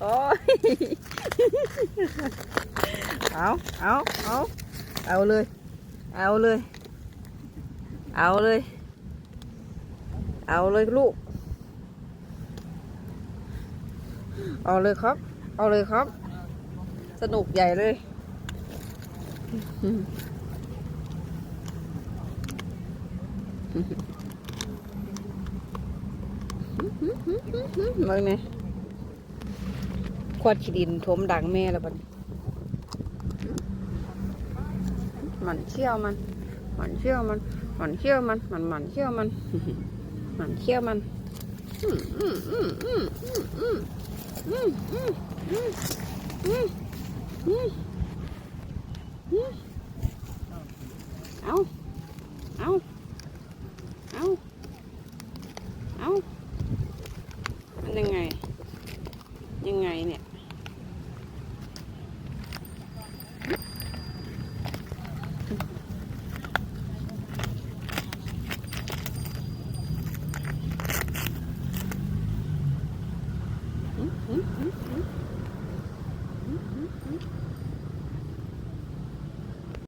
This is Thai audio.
โอ้ยเอาเอาเอาเอาเลย เอาเลย เอาเลย เอาเลยลูก เอาเลยครับ เอาเลยครับ สนุกใหญ่เลยมึงเนี่ ควดขี้ดินทมดังแม่แล้วบัดมันเชี่ยวมัน มันเชี่ยวมัน มันเชี่ยวมัน มันมันเชี่ยวมัน มันเชี่ยวมันเอาเอาเอาเอามันยังไง ยังไงเนี่ยอืมอืมอืมอืมอืมอืมอืม